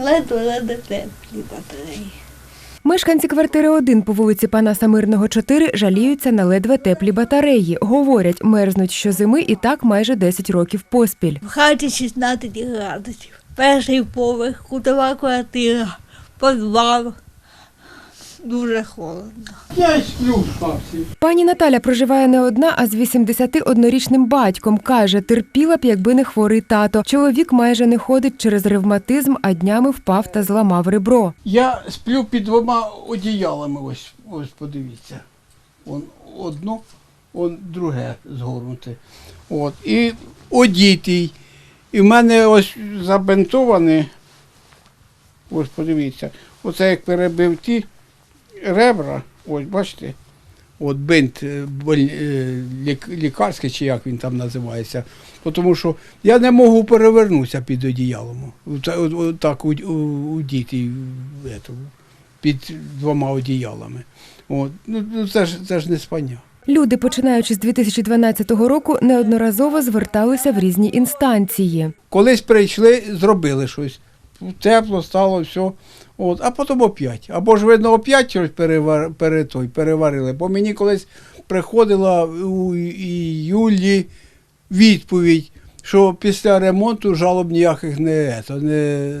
Ледве-ледве теплі батареї. Мешканці квартири 1 по вулиці Панаса Мирного 4 жаліються на ледве теплі батареї. Говорять, мерзнуть щозими і так майже 10 років поспіль. В хаті 16 градусів. Перший поверх, кутова квартира, підвал. Дуже холодно. Я й сплю в шапці. Пані Наталя проживає не одна, а з 81-річним батьком. Каже, терпіла б, якби не хворий тато. Чоловік майже не ходить через ревматизм, а днями впав та зламав ребро. Я сплю під двома одіялами. Ось, ось подивіться. Он одно, он друге згорнуте. От. І одітий. І в мене ось забинтовані. Ось подивіться. Оце як перебив ті ребра, ось бачите. От бинт е, е, лік- лікарський, чи як він там називається. Тому що я не можу перевернутися під одіялом. Так у, у, у діти під двома одіялами. От. Ну, ну, це, ж, це ж не спання. Люди, починаючи з 2012 року, неодноразово зверталися в різні інстанції. Колись прийшли, зробили щось. Тепло стало, все. От, а потім опять. Або ж видно, опять перевар, пере, той, переварили. Бо мені колись приходила у іюлі відповідь, що після ремонту жалоб ніяких не, ето, не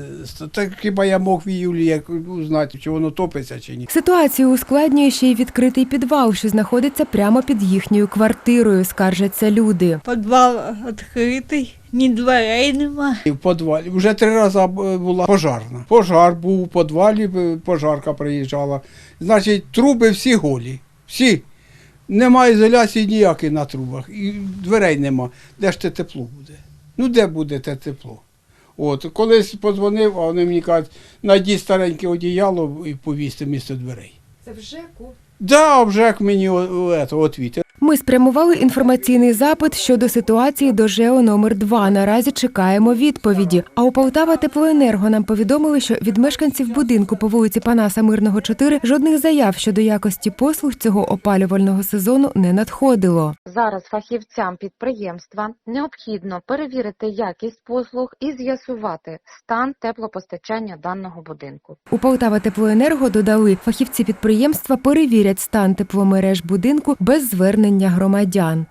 так хіба я мог в іюлі як узнати, чи воно топиться чи ні. Ситуацію ускладнює ще й відкритий підвал, що знаходиться прямо під їхньою квартирою, скаржаться люди. Підвал відкритий, ні дверей нема. І в підвалі вже три рази е, була пожарна. Пожар був у підвалі, е, пожарка приїжджала. Значить, труби всі голі. Всі. Немає ізоляції ніякої на трубах. І дверей нема. Де ж те тепло буде? Ну де буде те тепло? От, колись подзвонив, а вони мені кажуть, найдіть стареньке одіяло і повісти місто дверей. Це вже Да, вже як мені отвіти. Ми спрямували інформаційний запит щодо ситуації до ЖЕО номер 2 Наразі чекаємо відповіді. А у Полтава Теплоенерго нам повідомили, що від мешканців будинку по вулиці Панаса Мирного 4 жодних заяв щодо якості послуг цього опалювального сезону не надходило. Зараз фахівцям підприємства необхідно перевірити якість послуг і з'ясувати стан теплопостачання даного будинку. У Полтава Теплоенерго додали, фахівці підприємства перевірять стан тепломереж будинку без звернення громадян.